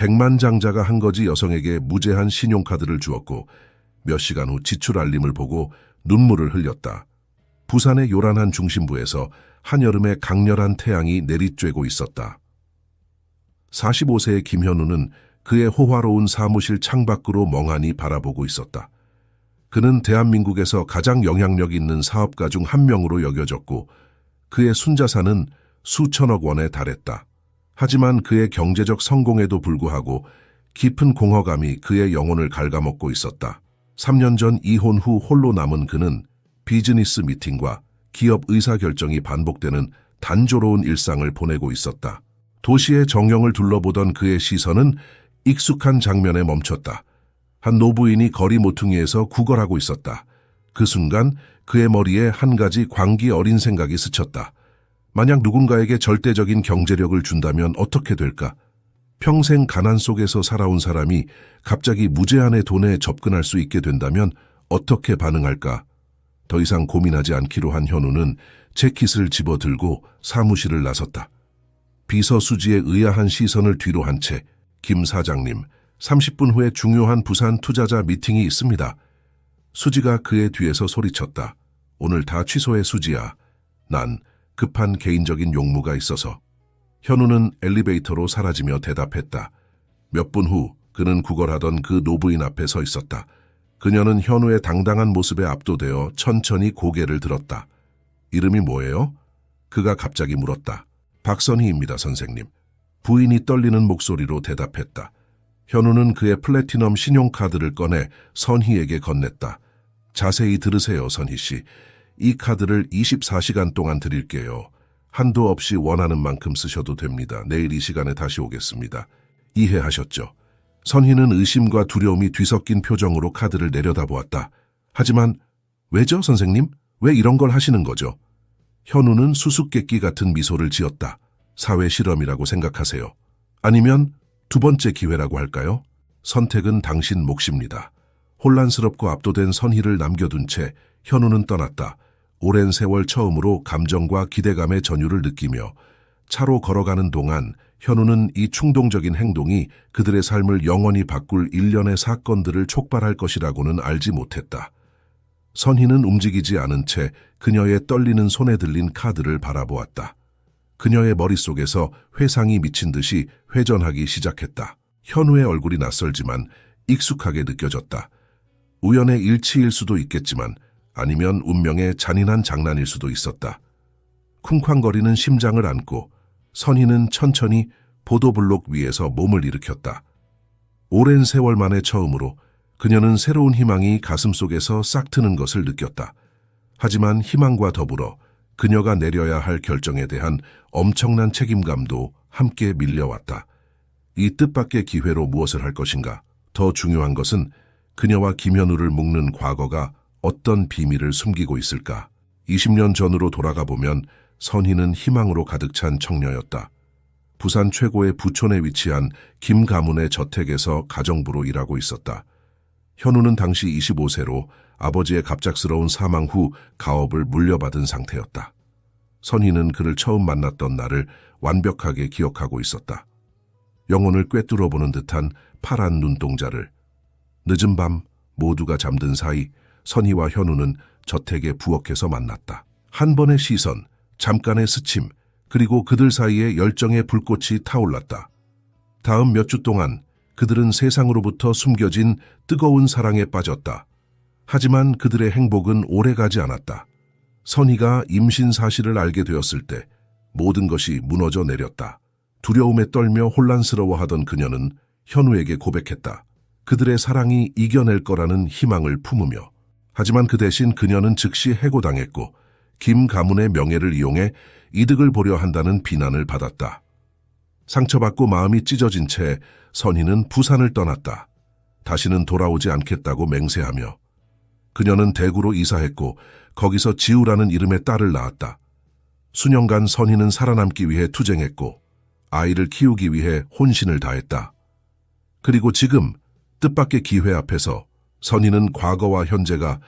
백만장자가 한 거지 여성에게 무제한 신용카드를 주었고 몇 시간 후 지출 알림을 보고 눈물을 흘렸다. 부산의 요란한 중심부에서 한여름의 강렬한 태양이 내리쬐고 있었다. 45세의 김현우는 그의 호화로운 사무실 창밖으로 멍하니 바라보고 있었다. 그는 대한민국에서 가장 영향력 있는 사업가 중 한 명으로 여겨졌고 그의 순자산은 수천억 원에 달했다. 하지만 그의 경제적 성공에도 불구하고 깊은 공허감이 그의 영혼을 갉아먹고 있었다. 3년 전 이혼 후 홀로 남은 그는 비즈니스 미팅과 기업 의사결정이 반복되는 단조로운 일상을 보내고 있었다. 도시의 정령을 둘러보던 그의 시선은 익숙한 장면에 멈췄다. 한 노부인이 거리 모퉁이에서 구걸하고 있었다. 그 순간 그의 머리에 한 가지 광기 어린 생각이 스쳤다. 만약 누군가에게 절대적인 경제력을 준다면 어떻게 될까? 평생 가난 속에서 살아온 사람이 갑자기 무제한의 돈에 접근할 수 있게 된다면 어떻게 반응할까? 더 이상 고민하지 않기로 한 현우는 재킷을 집어들고 사무실을 나섰다. 비서 수지의 의아한 시선을 뒤로 한 채 김 사장님, 30분 후에 중요한 부산 투자자 미팅이 있습니다. 수지가 그의 뒤에서 소리쳤다. 오늘 다 취소해 수지야. 난 급한 개인적인 용무가 있어서. 현우는 엘리베이터로 사라지며 대답했다. 몇 분 후 그는 구걸하던 그 노부인 앞에 서 있었다. 그녀는 현우의 당당한 모습에 압도되어 천천히 고개를 들었다. 이름이 뭐예요? 그가 갑자기 물었다. 박선희입니다, 선생님. 부인이 떨리는 목소리로 대답했다. 현우는 그의 플래티넘 신용카드를 꺼내 선희에게 건넸다. 자세히 들으세요, 선희 씨. 이 카드를 24시간 동안 드릴게요. 한도 없이 원하는 만큼 쓰셔도 됩니다. 내일 이 시간에 다시 오겠습니다. 이해하셨죠? 선희는 의심과 두려움이 뒤섞인 표정으로 카드를 내려다보았다. 하지만 왜죠, 선생님? 왜 이런 걸 하시는 거죠? 현우는 수수께끼 같은 미소를 지었다. 사회 실험이라고 생각하세요. 아니면 두 번째 기회라고 할까요? 선택은 당신 몫입니다. 혼란스럽고 압도된 선희를 남겨둔 채 현우는 떠났다. 오랜 세월 처음으로 감정과 기대감의 전율을 느끼며 차로 걸어가는 동안 현우는 이 충동적인 행동이 그들의 삶을 영원히 바꿀 일련의 사건들을 촉발할 것이라고는 알지 못했다. 선희는 움직이지 않은 채 그녀의 떨리는 손에 들린 카드를 바라보았다. 그녀의 머릿속에서 회상이 미친 듯이 회전하기 시작했다. 현우의 얼굴이 낯설지만 익숙하게 느껴졌다. 우연의 일치일 수도 있겠지만 아니면 운명의 잔인한 장난일 수도 있었다. 쿵쾅거리는 심장을 안고 선희는 천천히 보도블록 위에서 몸을 일으켰다. 오랜 세월 만에 처음으로 그녀는 새로운 희망이 가슴 속에서 싹 트는 것을 느꼈다. 하지만 희망과 더불어 그녀가 내려야 할 결정에 대한 엄청난 책임감도 함께 밀려왔다. 이 뜻밖의 기회로 무엇을 할 것인가? 더 중요한 것은 그녀와 김현우를 묶는 과거가 어떤 비밀을 숨기고 있을까? 20년 전으로 돌아가 보면 선희는 희망으로 가득 찬 청녀였다. 부산 최고의 부촌에 위치한 김 가문의 저택에서 가정부로 일하고 있었다. 현우는 당시 25세로 아버지의 갑작스러운 사망 후 가업을 물려받은 상태였다. 선희는 그를 처음 만났던 날을 완벽하게 기억하고 있었다. 영혼을 꿰뚫어 보는 듯한 파란 눈동자를. 늦은 밤 모두가 잠든 사이 선희와 현우는 저택에 부엌에서 만났다. 한 번의 시선, 잠깐의 스침, 그리고 그들 사이에 열정의 불꽃이 타올랐다. 다음 몇 주 동안 그들은 세상으로부터 숨겨진 뜨거운 사랑에 빠졌다. 하지만 그들의 행복은 오래가지 않았다. 선희가 임신 사실을 알게 되었을 때 모든 것이 무너져 내렸다. 두려움에 떨며 혼란스러워하던 그녀는 현우에게 고백했다. 그들의 사랑이 이겨낼 거라는 희망을 품으며 하지만 그 대신 그녀는 즉시 해고당했고 김 가문의 명예를 이용해 이득을 보려 한다는 비난을 받았다. 상처받고 마음이 찢어진 채 선희는 부산을 떠났다. 다시는 돌아오지 않겠다고 맹세하며 그녀는 대구로 이사했고 거기서 지우라는 이름의 딸을 낳았다. 수년간 선희는 살아남기 위해 투쟁했고 아이를 키우기 위해 혼신을 다했다. 그리고 지금 뜻밖의 기회 앞에서 선희는 과거와 현재가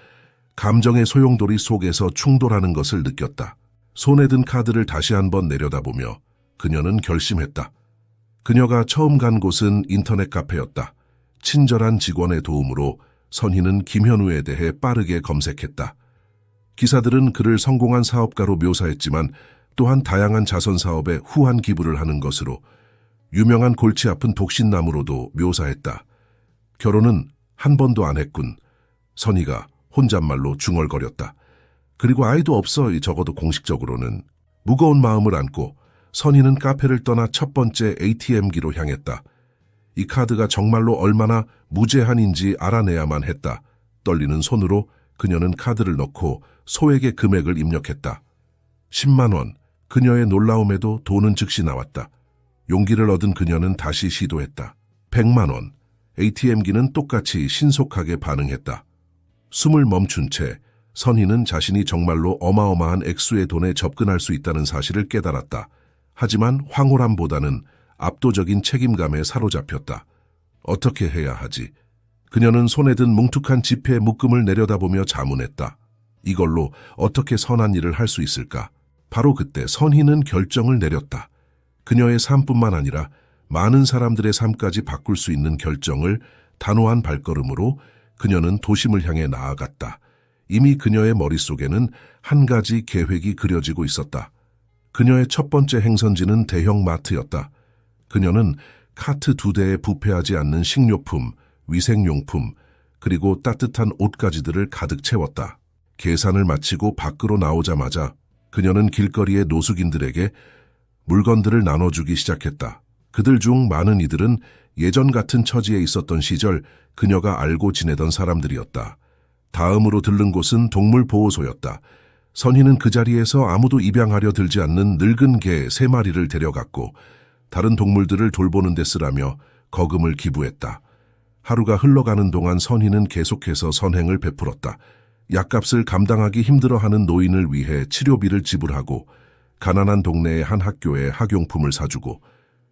감정의 소용돌이 속에서 충돌하는 것을 느꼈다. 손에 든 카드를 다시 한번 내려다보며 그녀는 결심했다. 그녀가 처음 간 곳은 인터넷 카페였다. 친절한 직원의 도움으로 선희는 김현우에 대해 빠르게 검색했다. 기사들은 그를 성공한 사업가로 묘사했지만 또한 다양한 자선 사업에 후한 기부를 하는 것으로 유명한 골치 아픈 독신남으로도 묘사했다. 결혼은 한 번도 안 했군. 선희가 혼잣말로 중얼거렸다. 그리고 아이도 없어 적어도 공식적으로는 무거운 마음을 안고 선희는 카페를 떠나 첫 번째 ATM기로 향했다. 이 카드가 정말로 얼마나 무제한인지 알아내야만 했다. 떨리는 손으로 그녀는 카드를 넣고 소액의 금액을 입력했다. 10만 원. 그녀의 놀라움에도 돈은 즉시 나왔다. 용기를 얻은 그녀는 다시 시도했다. 100만 원. ATM기는 똑같이 신속하게 반응했다. 숨을 멈춘 채 선희는 자신이 정말로 어마어마한 액수의 돈에 접근할 수 있다는 사실을 깨달았다. 하지만 황홀함보다는 압도적인 책임감에 사로잡혔다. 어떻게 해야 하지? 그녀는 손에 든 뭉툭한 지폐 묶음을 내려다보며 자문했다. 이걸로 어떻게 선한 일을 할 수 있을까? 바로 그때 선희는 결정을 내렸다. 그녀의 삶뿐만 아니라 많은 사람들의 삶까지 바꿀 수 있는 결정을 단호한 발걸음으로 그녀는 도심을 향해 나아갔다. 이미 그녀의 머릿속에는 한 가지 계획이 그려지고 있었다. 그녀의 첫 번째 행선지는 대형 마트였다. 그녀는 카트 두 대에 부패하지 않는 식료품, 위생용품, 그리고 따뜻한 옷가지들을 가득 채웠다. 계산을 마치고 밖으로 나오자마자 그녀는 길거리의 노숙인들에게 물건들을 나눠주기 시작했다. 그들 중 많은 이들은 예전 같은 처지에 있었던 시절 그녀가 알고 지내던 사람들이었다. 다음으로 들른 곳은 동물보호소였다. 선희는 그 자리에서 아무도 입양하려 들지 않는 늙은 개 세 마리를 데려갔고 다른 동물들을 돌보는 데 쓰라며 거금을 기부했다. 하루가 흘러가는 동안 선희는 계속해서 선행을 베풀었다. 약값을 감당하기 힘들어하는 노인을 위해 치료비를 지불하고 가난한 동네의 한 학교에 학용품을 사주고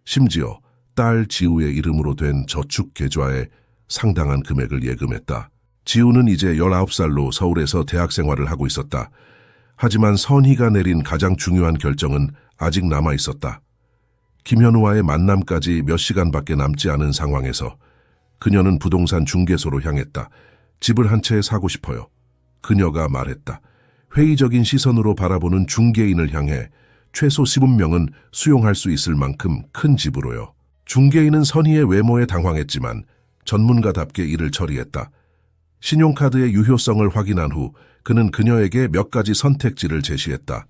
심지어 딸 지우의 이름으로 된 저축 계좌에 상당한 금액을 예금했다. 지우는 이제 19살로 서울에서 대학 생활을 하고 있었다. 하지만 선희가 내린 가장 중요한 결정은 아직 남아 있었다. 김현우와의 만남까지 몇 시간밖에 남지 않은 상황에서 그녀는 부동산 중개소로 향했다. 집을 한 채 사고 싶어요. 그녀가 말했다. 회의적인 시선으로 바라보는 중개인을 향해 최소 15명은 수용할 수 있을 만큼 큰 집으로요. 중개인은 선희의 외모에 당황했지만 전문가답게 일을 처리했다. 신용카드의 유효성을 확인한 후 그는 그녀에게 몇 가지 선택지를 제시했다.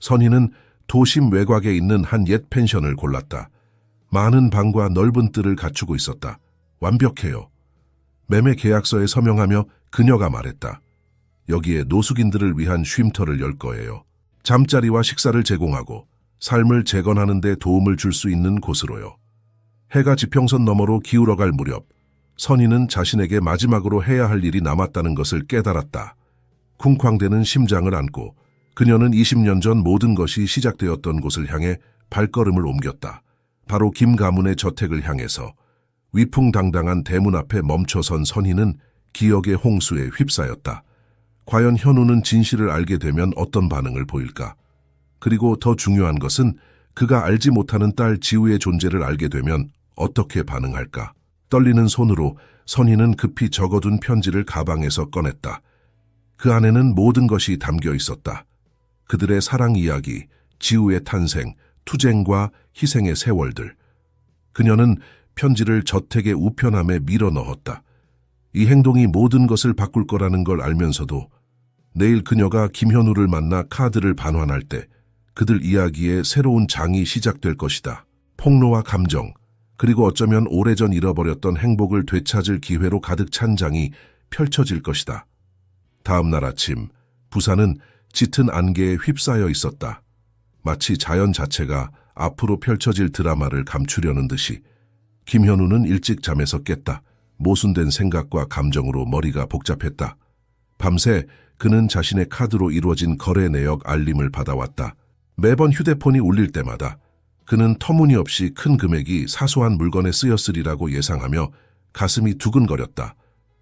선희는 도심 외곽에 있는 한 옛 펜션을 골랐다. 많은 방과 넓은 뜰을 갖추고 있었다. 완벽해요. 매매 계약서에 서명하며 그녀가 말했다. 여기에 노숙인들을 위한 쉼터를 열 거예요. 잠자리와 식사를 제공하고 삶을 재건하는 데 도움을 줄 수 있는 곳으로요. 해가 지평선 너머로 기울어갈 무렵 선희는 자신에게 마지막으로 해야 할 일이 남았다는 것을 깨달았다. 쿵쾅대는 심장을 안고 그녀는 20년 전 모든 것이 시작되었던 곳을 향해 발걸음을 옮겼다. 바로 김 가문의 저택을 향해서 위풍당당한 대문 앞에 멈춰선 선희는 기억의 홍수에 휩싸였다. 과연 현우는 진실을 알게 되면 어떤 반응을 보일까? 그리고 더 중요한 것은 그가 알지 못하는 딸 지우의 존재를 알게 되면 어떻게 반응할까? 떨리는 손으로 선희는 급히 적어둔 편지를 가방에서 꺼냈다. 그 안에는 모든 것이 담겨 있었다. 그들의 사랑 이야기, 지우의 탄생, 투쟁과 희생의 세월들. 그녀는 편지를 저택의 우편함에 밀어 넣었다. 이 행동이 모든 것을 바꿀 거라는 걸 알면서도 내일 그녀가 김현우를 만나 카드를 반환할 때 그들 이야기의 새로운 장이 시작될 것이다. 폭로와 감정, 그리고 어쩌면 오래전 잃어버렸던 행복을 되찾을 기회로 가득 찬 장이 펼쳐질 것이다. 다음 날 아침, 부산은 짙은 안개에 휩싸여 있었다. 마치 자연 자체가 앞으로 펼쳐질 드라마를 감추려는 듯이 김현우는 일찍 잠에서 깼다. 모순된 생각과 감정으로 머리가 복잡했다. 밤새 그는 자신의 카드로 이루어진 거래 내역 알림을 받아왔다. 매번 휴대폰이 울릴 때마다 그는 터무니없이 큰 금액이 사소한 물건에 쓰였으리라고 예상하며 가슴이 두근거렸다.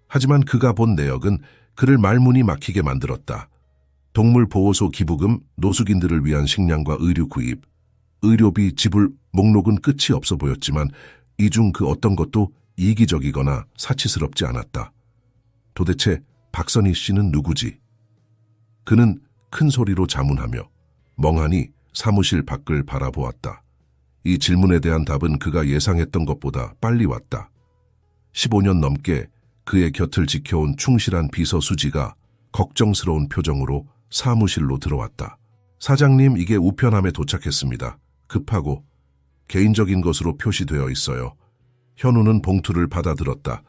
하지만 그가 본 내역은 그를 말문이 막히게 만들었다. 동물보호소 기부금, 노숙인들을 위한 식량과 의류 구입. 의료비, 지불, 목록은 끝이 없어 보였지만 이 중 그 어떤 것도 이기적이거나 사치스럽지 않았다. 도대체 박선희 씨는 누구지? 그는 큰 소리로 자문하며 멍하니 사무실 밖을 바라보았다. 이 질문에 대한 답은 그가 예상했던 것보다 빨리 왔다. 15년 넘게 그의 곁을 지켜온 충실한 비서 수지가 걱정스러운 표정으로 사무실로 들어왔다. 사장님, 이게 우편함에 도착했습니다. 급하고 개인적인 것으로 표시되어 있어요. 현우는 봉투를 받아들었다.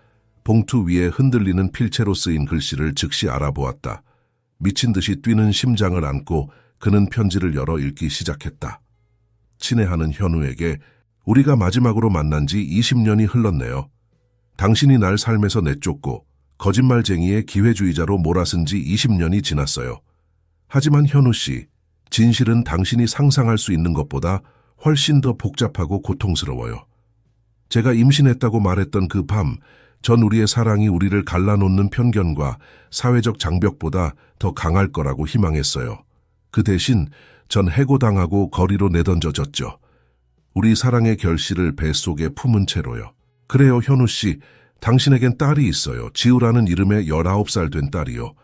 봉투 위에 흔들리는 필체로 쓰인 글씨를 즉시 알아보았다. 미친 듯이 뛰는 심장을 안고 그는 편지를 열어 읽기 시작했다. 친애하는 현우에게 우리가 마지막으로 만난 지 20년이 흘렀네요. 당신이 날 삶에서 내쫓고 거짓말쟁이의 기회주의자로 몰아쓴 지 20년이 지났어요. 하지만 현우 씨, 진실은 당신이 상상할 수 있는 것보다 훨씬 더 복잡하고 고통스러워요. 제가 임신했다고 말했던 그 밤, 전 우리의 사랑이 우리를 갈라놓는 편견과 사회적 장벽보다 더 강할 거라고 희망했어요. 그 대신 전 해고당하고 거리로 내던져졌죠. 우리 사랑의 결실을 뱃속에 품은 채로요. 그래요, 현우 씨. 당신에겐 딸이 있어요. 지우라는 이름의 19살 된 딸이요.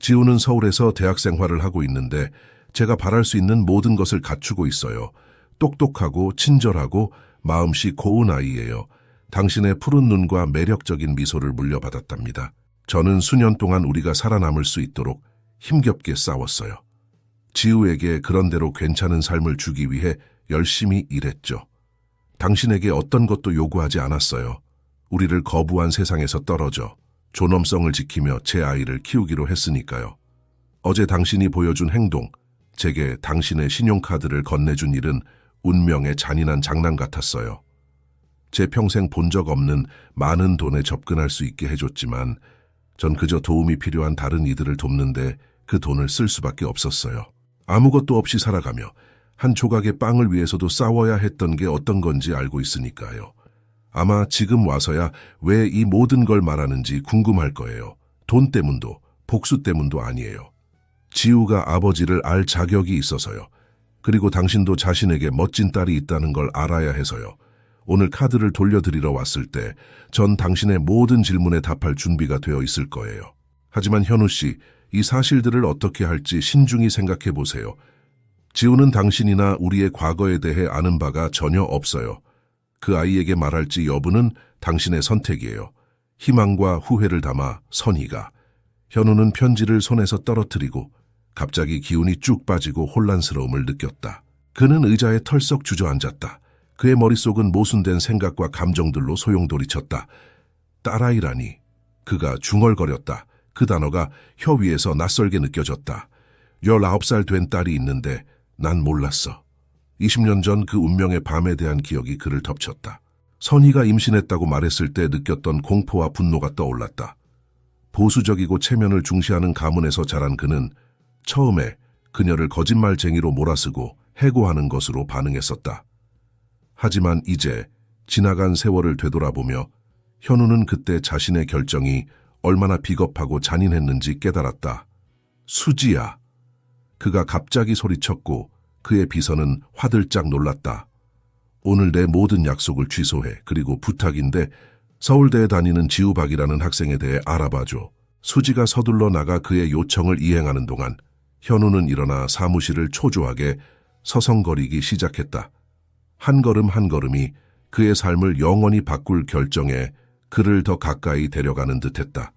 지우는 서울에서 대학 생활을 하고 있는데 제가 바랄 수 있는 모든 것을 갖추고 있어요. 똑똑하고 친절하고 마음씨 고운 아이예요. 당신의 푸른 눈과 매력적인 미소를 물려받았답니다. 저는 수년 동안 우리가 살아남을 수 있도록 힘겹게 싸웠어요. 지우에게 그런대로 괜찮은 삶을 주기 위해 열심히 일했죠. 당신에게 어떤 것도 요구하지 않았어요. 우리를 거부한 세상에서 떨어져 존엄성을 지키며 제 아이를 키우기로 했으니까요. 어제 당신이 보여준 행동, 제게 당신의 신용카드를 건네준 일은 운명의 잔인한 장난 같았어요. 제 평생 본 적 없는 많은 돈에 접근할 수 있게 해줬지만 전 그저 도움이 필요한 다른 이들을 돕는데 그 돈을 쓸 수밖에 없었어요. 아무것도 없이 살아가며 한 조각의 빵을 위해서도 싸워야 했던 게 어떤 건지 알고 있으니까요. 아마 지금 와서야 왜 이 모든 걸 말하는지 궁금할 거예요. 돈 때문도 복수 때문도 아니에요. 지우가 아버지를 알 자격이 있어서요. 그리고 당신도 자신에게 멋진 딸이 있다는 걸 알아야 해서요. 오늘 카드를 돌려드리러 왔을 때 전 당신의 모든 질문에 답할 준비가 되어 있을 거예요. 하지만 현우 씨, 이 사실들을 어떻게 할지 신중히 생각해 보세요. 지우는 당신이나 우리의 과거에 대해 아는 바가 전혀 없어요. 그 아이에게 말할지 여부는 당신의 선택이에요. 희망과 후회를 담아 선희가. 현우는 편지를 손에서 떨어뜨리고 갑자기 기운이 쭉 빠지고 혼란스러움을 느꼈다. 그는 의자에 털썩 주저앉았다. 그의 머릿속은 모순된 생각과 감정들로 소용돌이쳤다. 딸아이라니. 그가 중얼거렸다. 그 단어가 혀 위에서 낯설게 느껴졌다. 19살 된 딸이 있는데 난 몰랐어. 20년 전 그 운명의 밤에 대한 기억이 그를 덮쳤다. 선희가 임신했다고 말했을 때 느꼈던 공포와 분노가 떠올랐다. 보수적이고 체면을 중시하는 가문에서 자란 그는 처음에 그녀를 거짓말쟁이로 몰아쓰고 해고하는 것으로 반응했었다. 하지만 이제 지나간 세월을 되돌아보며 현우는 그때 자신의 결정이 얼마나 비겁하고 잔인했는지 깨달았다. 수지야. 그가 갑자기 소리쳤고 그의 비서는 화들짝 놀랐다. 오늘 내 모든 약속을 취소해. 그리고 부탁인데 서울대에 다니는 지우박이라는 학생에 대해 알아봐줘. 수지가 서둘러 나가 그의 요청을 이행하는 동안 현우는 일어나 사무실을 초조하게 서성거리기 시작했다. 한 걸음 한 걸음이 그의 삶을 영원히 바꿀 결정에 그를 더 가까이 데려가는 듯했다.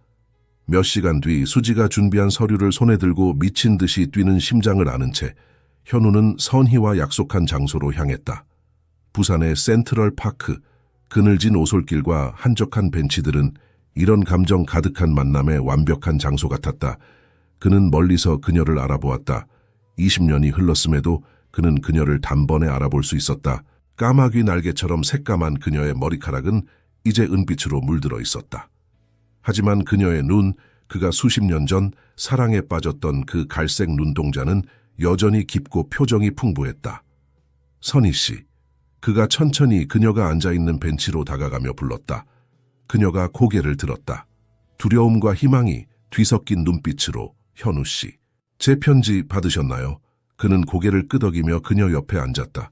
몇 시간 뒤 수지가 준비한 서류를 손에 들고 미친 듯이 뛰는 심장을 아는 채 현우는 선희와 약속한 장소로 향했다. 부산의 센트럴 파크, 그늘진 오솔길과 한적한 벤치들은 이런 감정 가득한 만남의 완벽한 장소 같았다. 그는 멀리서 그녀를 알아보았다. 20년이 흘렀음에도 그는 그녀를 단번에 알아볼 수 있었다. 까마귀 날개처럼 새까만 그녀의 머리카락은 이제 은빛으로 물들어 있었다. 하지만 그녀의 눈, 그가 수십 년 전 사랑에 빠졌던 그 갈색 눈동자는 여전히 깊고 표정이 풍부했다. 선희 씨, 그가 천천히 그녀가 앉아있는 벤치로 다가가며 불렀다. 그녀가 고개를 들었다. 두려움과 희망이 뒤섞인 눈빛으로 현우 씨. 제 편지 받으셨나요? 그는 고개를 끄덕이며 그녀 옆에 앉았다.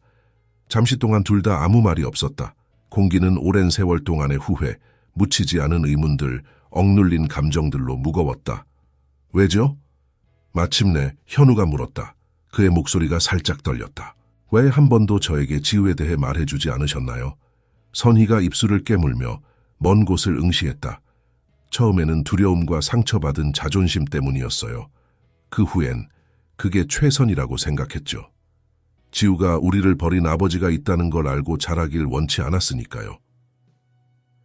잠시 동안 둘 다 아무 말이 없었다. 공기는 오랜 세월 동안의 후회, 묻히지 않은 의문들, 억눌린 감정들로 무거웠다. 왜죠? 마침내 현우가 물었다. 그의 목소리가 살짝 떨렸다. 왜 한 번도 저에게 지우에 대해 말해주지 않으셨나요? 선희가 입술을 깨물며 먼 곳을 응시했다. 처음에는 두려움과 상처받은 자존심 때문이었어요. 그 후엔 그게 최선이라고 생각했죠. 지우가 우리를 버린 아버지가 있다는 걸 알고 자라길 원치 않았으니까요.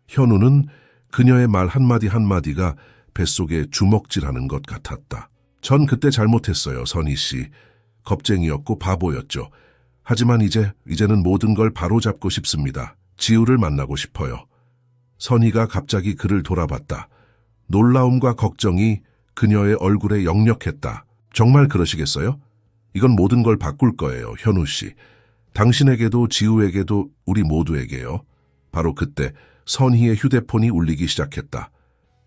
현우는 그녀의 말 한마디 한마디가 뱃속에 주먹질하는 것 같았다. 전 그때 잘못했어요, 선희 씨. 겁쟁이였고 바보였죠. 하지만 이제, 이제는 모든 걸 바로잡고 싶습니다. 지우를 만나고 싶어요. 선희가 갑자기 그를 돌아봤다. 놀라움과 걱정이 그녀의 얼굴에 역력했다. 정말 그러시겠어요? 이건 모든 걸 바꿀 거예요, 현우 씨. 당신에게도 지우에게도 우리 모두에게요. 바로 그때 선희의 휴대폰이 울리기 시작했다.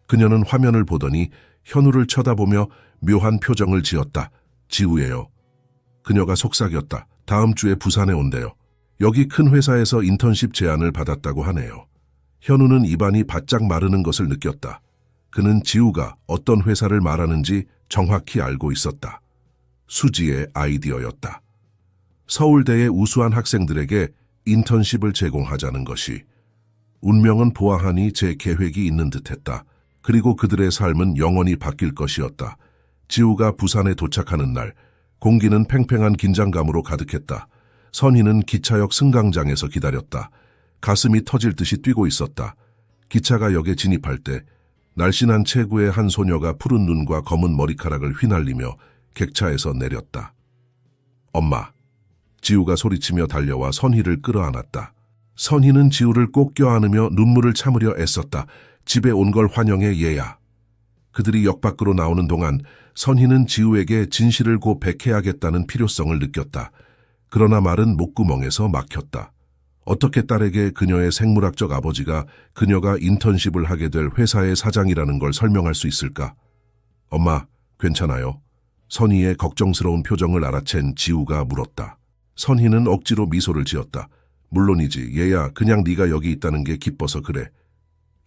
그녀는 화면을 보더니 현우를 쳐다보며 묘한 표정을 지었다. 지우예요. 그녀가 속삭였다. 다음 주에 부산에 온대요. 여기 큰 회사에서 인턴십 제안을 받았다고 하네요. 현우는 입안이 바짝 마르는 것을 느꼈다. 그는 지우가 어떤 회사를 말하는지 정확히 알고 있었다. 수지의 아이디어였다. 서울대의 우수한 학생들에게 인턴십을 제공하자는 것이 운명은 보아하니 제 계획이 있는 듯했다. 그리고 그들의 삶은 영원히 바뀔 것이었다. 지우가 부산에 도착하는 날 공기는 팽팽한 긴장감으로 가득했다. 선희는 기차역 승강장에서 기다렸다. 가슴이 터질 듯이 뛰고 있었다. 기차가 역에 진입할 때 날씬한 체구의 한 소녀가 푸른 눈과 검은 머리카락을 휘날리며 객차에서 내렸다. 엄마. 지우가 소리치며 달려와 선희를 끌어안았다. 선희는 지우를 꼭 껴안으며 눈물을 참으려 애썼다. 집에 온 걸 환영해 얘야. 그들이 역 밖으로 나오는 동안 선희는 지우에게 진실을 고 백해야겠다는 필요성을 느꼈다. 그러나 말은 목구멍에서 막혔다. 어떻게 딸에게 그녀의 생물학적 아버지가 그녀가 인턴십을 하게 될 회사의 사장이라는 걸 설명할 수 있을까? 엄마, 괜찮아요. 선희의 걱정스러운 표정을 알아챈 지우가 물었다. 선희는 억지로 미소를 지었다. 물론이지, 얘야, 그냥 네가 여기 있다는 게 기뻐서 그래.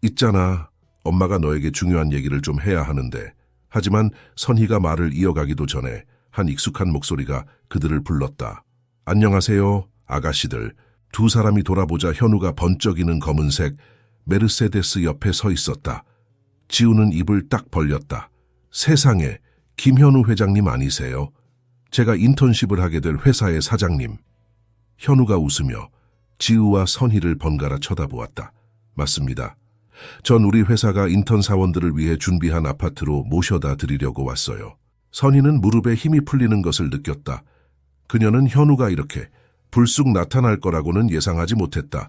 있잖아. 엄마가 너에게 중요한 얘기를 좀 해야 하는데. 하지만 선희가 말을 이어가기도 전에 한 익숙한 목소리가 그들을 불렀다. 안녕하세요, 아가씨들. 두 사람이 돌아보자 현우가 번쩍이는 검은색 메르세데스 옆에 서 있었다. 지우는 입을 딱 벌렸다. 세상에, 김현우 회장님 아니세요? 제가 인턴십을 하게 될 회사의 사장님. 현우가 웃으며 지우와 선희를 번갈아 쳐다보았다. 맞습니다. 전 우리 회사가 인턴 사원들을 위해 준비한 아파트로 모셔다 드리려고 왔어요. 선희는 무릎에 힘이 풀리는 것을 느꼈다. 그녀는 현우가 이렇게 불쑥 나타날 거라고는 예상하지 못했다.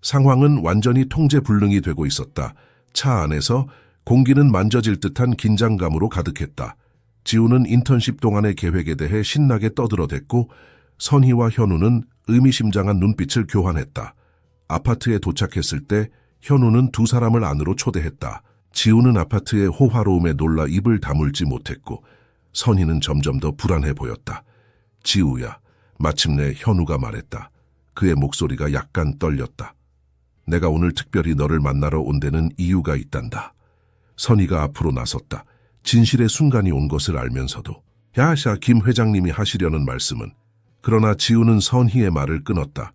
상황은 완전히 통제 불능이 되고 있었다. 차 안에서 공기는 만져질 듯한 긴장감으로 가득했다. 지우는 인턴십 동안의 계획에 대해 신나게 떠들어댔고 선희와 현우는 의미심장한 눈빛을 교환했다. 아파트에 도착했을 때 현우는 두 사람을 안으로 초대했다. 지우는 아파트의 호화로움에 놀라 입을 다물지 못했고 선희는 점점 더 불안해 보였다. 지우야, 마침내 현우가 말했다. 그의 목소리가 약간 떨렸다. 내가 오늘 특별히 너를 만나러 온 데는 이유가 있단다. 선희가 앞으로 나섰다. 진실의 순간이 온 것을 알면서도 야샤 김 회장님이 하시려는 말씀은 그러나 지우는 선희의 말을 끊었다.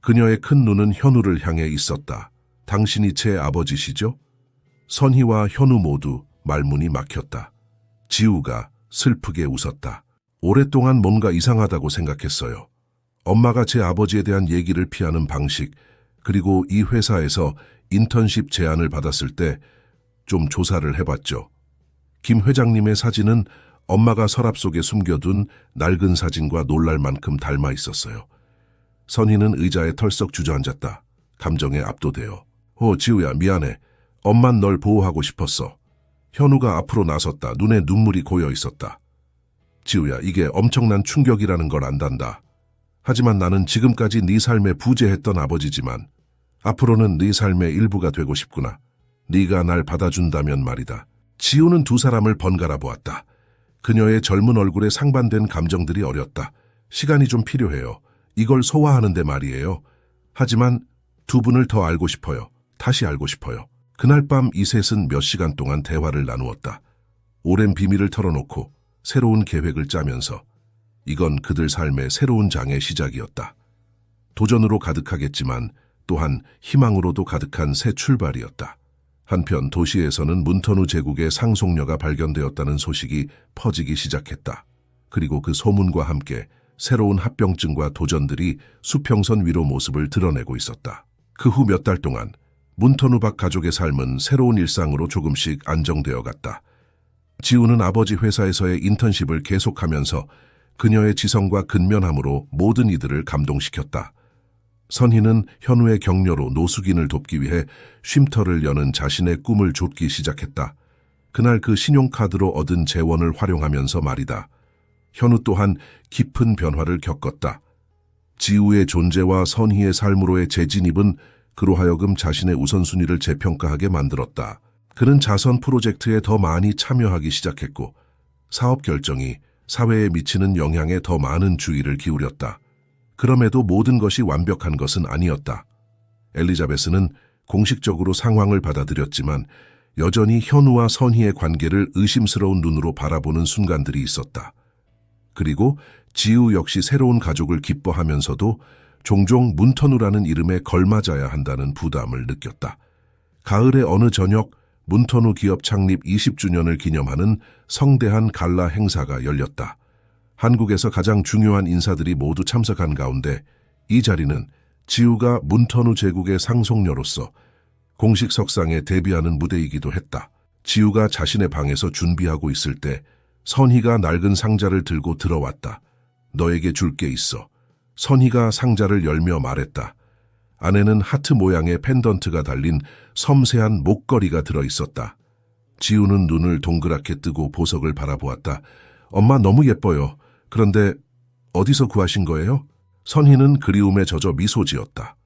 그녀의 큰 눈은 현우를 향해 있었다. 당신이 제 아버지시죠? 선희와 현우 모두 말문이 막혔다. 지우가 슬프게 웃었다. 오랫동안 뭔가 이상하다고 생각했어요. 엄마가 제 아버지에 대한 얘기를 피하는 방식, 그리고 이 회사에서 인턴십 제안을 받았을 때 좀 조사를 해봤죠. 김 회장님의 사진은 엄마가 서랍 속에 숨겨둔 낡은 사진과 놀랄 만큼 닮아 있었어요. 선희는 의자에 털썩 주저앉았다. 감정에 압도되어. 어, 지우야, 미안해. 엄만 널 보호하고 싶었어. 현우가 앞으로 나섰다. 눈에 눈물이 고여 있었다. 지우야, 이게 엄청난 충격이라는 걸 안단다. 하지만 나는 지금까지 네 삶에 부재했던 아버지지만 앞으로는 네 삶의 일부가 되고 싶구나. 네가 날 받아준다면 말이다. 지우는 두 사람을 번갈아 보았다. 그녀의 젊은 얼굴에 상반된 감정들이 어렸다. 시간이 좀 필요해요. 이걸 소화하는데 말이에요. 하지만 두 분을 더 알고 싶어요. 다시 알고 싶어요. 그날 밤 이셋은 몇 시간 동안 대화를 나누었다. 오랜 비밀을 털어놓고 새로운 계획을 짜면서 이건 그들 삶의 새로운 장의 시작이었다. 도전으로 가득하겠지만 또한 희망으로도 가득한 새 출발이었다. 한편 도시에서는 문터누 제국의 상속녀가 발견되었다는 소식이 퍼지기 시작했다. 그리고 그 소문과 함께 새로운 합병증과 도전들이 수평선 위로 모습을 드러내고 있었다. 그 후 몇 달 동안 문터누박 가족의 삶은 새로운 일상으로 조금씩 안정되어 갔다. 지우는 아버지 회사에서의 인턴십을 계속하면서 그녀의 지성과 근면함으로 모든 이들을 감동시켰다. 선희는 현우의 격려로 노숙인을 돕기 위해 쉼터를 여는 자신의 꿈을 좇기 시작했다. 그날 그 신용카드로 얻은 재원을 활용하면서 말이다. 현우 또한 깊은 변화를 겪었다. 지우의 존재와 선희의 삶으로의 재진입은 그로 하여금 자신의 우선순위를 재평가하게 만들었다. 그는 자선 프로젝트에 더 많이 참여하기 시작했고 사업 결정이 사회에 미치는 영향에 더 많은 주의를 기울였다. 그럼에도 모든 것이 완벽한 것은 아니었다. 엘리자베스는 공식적으로 상황을 받아들였지만 여전히 현우와 선희의 관계를 의심스러운 눈으로 바라보는 순간들이 있었다. 그리고 지우 역시 새로운 가족을 기뻐하면서도 종종 문터누라는 이름에 걸맞아야 한다는 부담을 느꼈다. 가을의 어느 저녁 문터누 기업 창립 20주년을 기념하는 성대한 갈라 행사가 열렸다. 한국에서 가장 중요한 인사들이 모두 참석한 가운데 이 자리는 지우가 문터누 제국의 상속녀로서 공식 석상에 데뷔하는 무대이기도 했다. 지우가 자신의 방에서 준비하고 있을 때 선희가 낡은 상자를 들고 들어왔다. 너에게 줄 게 있어. 선희가 상자를 열며 말했다. 안에는 하트 모양의 펜던트가 달린 섬세한 목걸이가 들어 있었다. 지우는 눈을 동그랗게 뜨고 보석을 바라보았다. 엄마 너무 예뻐요. 그런데 어디서 구하신 거예요? 선희는 그리움에 젖어 미소 지었다.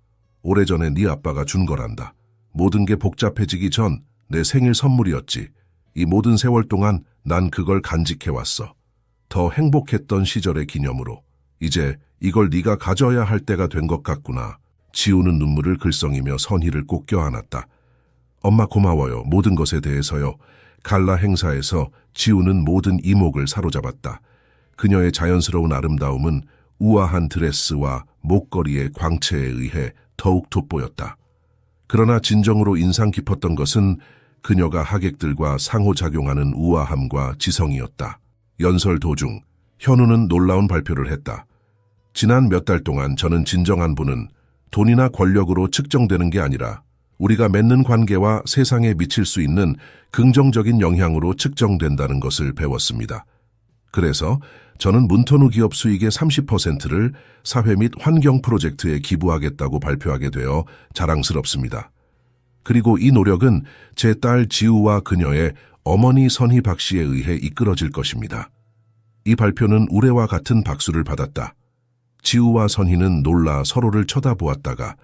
오래전에 네 아빠가 준 거란다. 모든 게 복잡해지기 전 내 생일 선물이었지. 이 모든 세월 동안 난 그걸 간직해왔어. 더 행복했던 시절의 기념으로. 이제 이걸 네가 가져야 할 때가 된 것 같구나. 지우는 눈물을 글썽이며 선희를 꼭 껴안았다. 엄마 고마워요. 모든 것에 대해서요. 갈라 행사에서 지우는 모든 이목을 사로잡았다. 그녀의 자연스러운 아름다움은 우아한 드레스와 목걸이의 광채에 의해 더욱 돋보였다. 그러나 진정으로 인상 깊었던 것은 그녀가 하객들과 상호작용하는 우아함과 지성이었다. 연설 도중 현우는 놀라운 발표를 했다. 지난 몇 달 동안 저는 진정한 분은 돈이나 권력으로 측정되는 게 아니라 우리가 맺는 관계와 세상에 미칠 수 있는 긍정적인 영향으로 측정된다는 것을 배웠습니다. 그래서 저는 문터누 기업 수익의 30%를 사회 및 환경 프로젝트에 기부하겠다고 발표하게 되어 자랑스럽습니다. 그리고 이 노력은 제 딸 지우와 그녀의 어머니 선희 박 씨에 의해 이끌어질 것입니다. 이 발표는 우레와 같은 박수를 받았다. 지우와 선희는 놀라 서로를 쳐다보았다가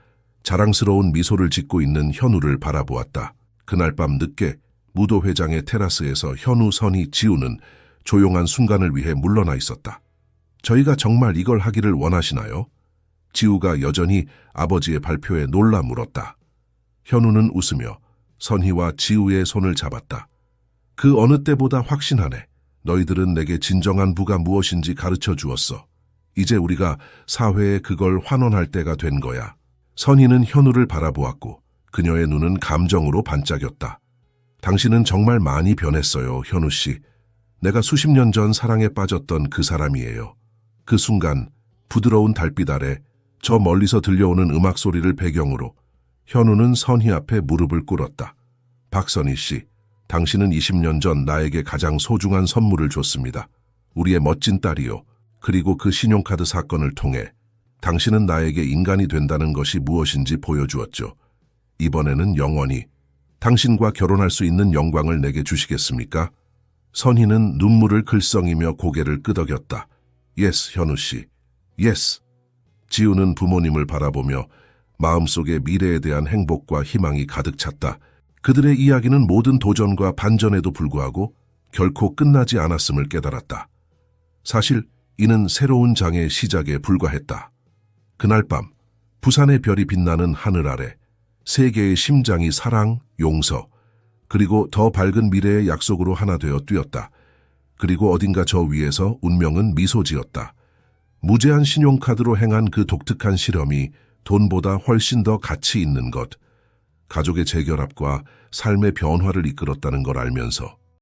자랑스러운 미소를 짓고 있는 현우를 바라보았다. 그날 밤 늦게 무도회장의 테라스에서 현우, 선희, 지우는 조용한 순간을 위해 물러나 있었다. 저희가 정말 이걸 하기를 원하시나요? 지우가 여전히 아버지의 발표에 놀라 물었다. 현우는 웃으며 선희와 지우의 손을 잡았다. 그 어느 때보다 확신하네. 너희들은 내게 진정한 부가 무엇인지 가르쳐 주었어. 이제 우리가 사회에 그걸 환원할 때가 된 거야. 선희는 현우를 바라보았고 그녀의 눈은 감정으로 반짝였다. 당신은 정말 많이 변했어요, 현우 씨. 내가 수십 년 전 사랑에 빠졌던 그 사람이에요. 그 순간 부드러운 달빛 아래 저 멀리서 들려오는 음악 소리를 배경으로 현우는 선희 앞에 무릎을 꿇었다. 박선희 씨, 당신은 20년 전 나에게 가장 소중한 선물을 줬습니다. 우리의 멋진 딸이요. 그리고 그 신용카드 사건을 통해 당신은 나에게 인간이 된다는 것이 무엇인지 보여주었죠. 이번에는 영원히 당신과 결혼할 수 있는 영광을 내게 주시겠습니까? 선희는 눈물을 글썽이며 고개를 끄덕였다. 예스, 현우 씨. 예스. 지우는 부모님을 바라보며 마음속에 미래에 대한 행복과 희망이 가득 찼다. 그들의 이야기는 모든 도전과 반전에도 불구하고 결코 끝나지 않았음을 깨달았다. 사실 이는 새로운 장의 시작에 불과했다. 그날 밤 부산의 별이 빛나는 하늘 아래 세 개의 심장이 사랑, 용서, 그리고 더 밝은 미래의 약속으로 하나 되어 뛰었다. 그리고 어딘가 저 위에서 운명은 미소 지었다. 무제한 신용카드로 행한 그 독특한 실험이 돈보다 훨씬 더 가치 있는 것, 가족의 재결합과 삶의 변화를 이끌었다는 걸 알면서